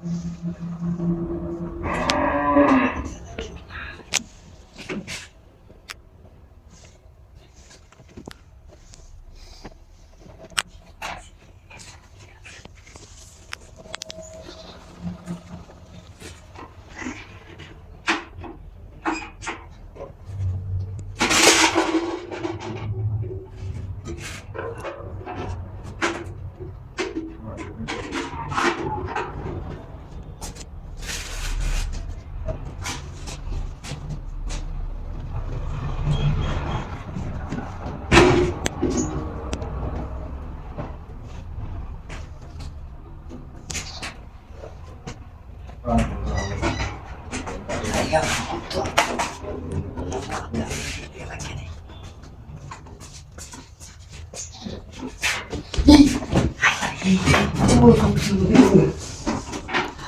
ちょっと待ってください。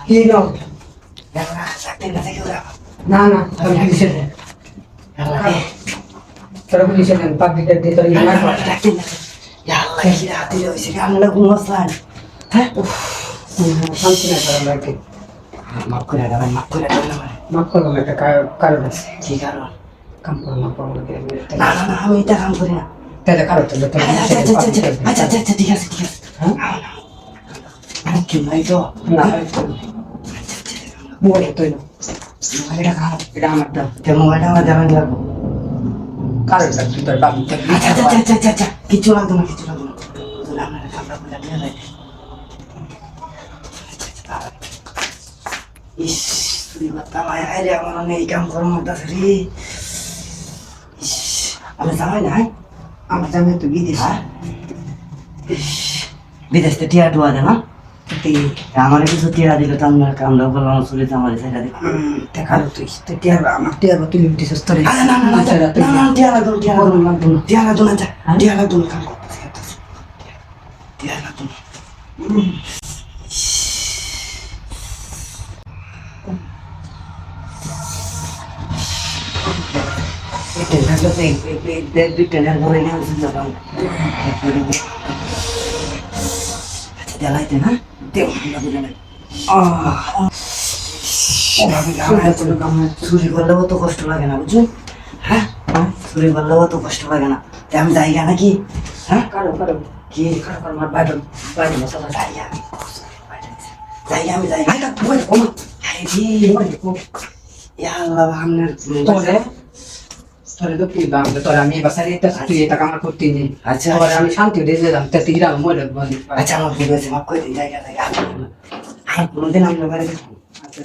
কি নাও না না আমি পুলিশে নেন তোরা পুলিশে নেন পাবলিকের দিয়ে তোরা ইয়ে না কর। হুম, শান্তি না করার লাগে মাফ একটা কার- কারণ আছে কাম করো মাফ কারও তো তোরা পুলিশে নেন, পাবলিকের দিয়ে। হ্যাঁ? না, মোবাইল তুই না এটা আমার দাম কারণটা তুই তোর পাবলিকের দিয়ে। কিছু ইস তুই বাতা মায় আইলে আমার অনেক কাম করার মধ্যে আছে রে। ইস আমি জামাই না আমার জামাই তো বিদেশ। হ্যাঁ? বিদেশ থেকে টিয়া ডুয়া দেয় না আমার কিছু টিয়া দিল তো আমার কামড়া বললাম চলে তো আমার সেটা দিল। দেখাল তুই। তুই টিয়ার আমার টিয়ার তুই দিছিস তোরে। না না না টিয়া লাগতো টিয়া লাগতো না, টিয়া লাগতো টিয়া লাগতো কাম করতেছি করতেছি। টিয়া লাগতো জ্বালাইতে না? আহ, চুরি করলেও তো কষ্ট লাগে না বুঝছ হ্যাঁ চুরি করলেও তো কষ্ট লাগে না আমি জায়গা নাকি হ্যাঁ কারও কারও কি কারও কারও বাইরে বাইরে মশলা জায়গা জায়গা আমি জায়গা ইয়া আচ্ছা আচ্ছা আমার ভুল হয়েছে মাফ করে দিন জায়গা জায়গা আর কোনোদিন আপনার বাড়ি আচ্ছা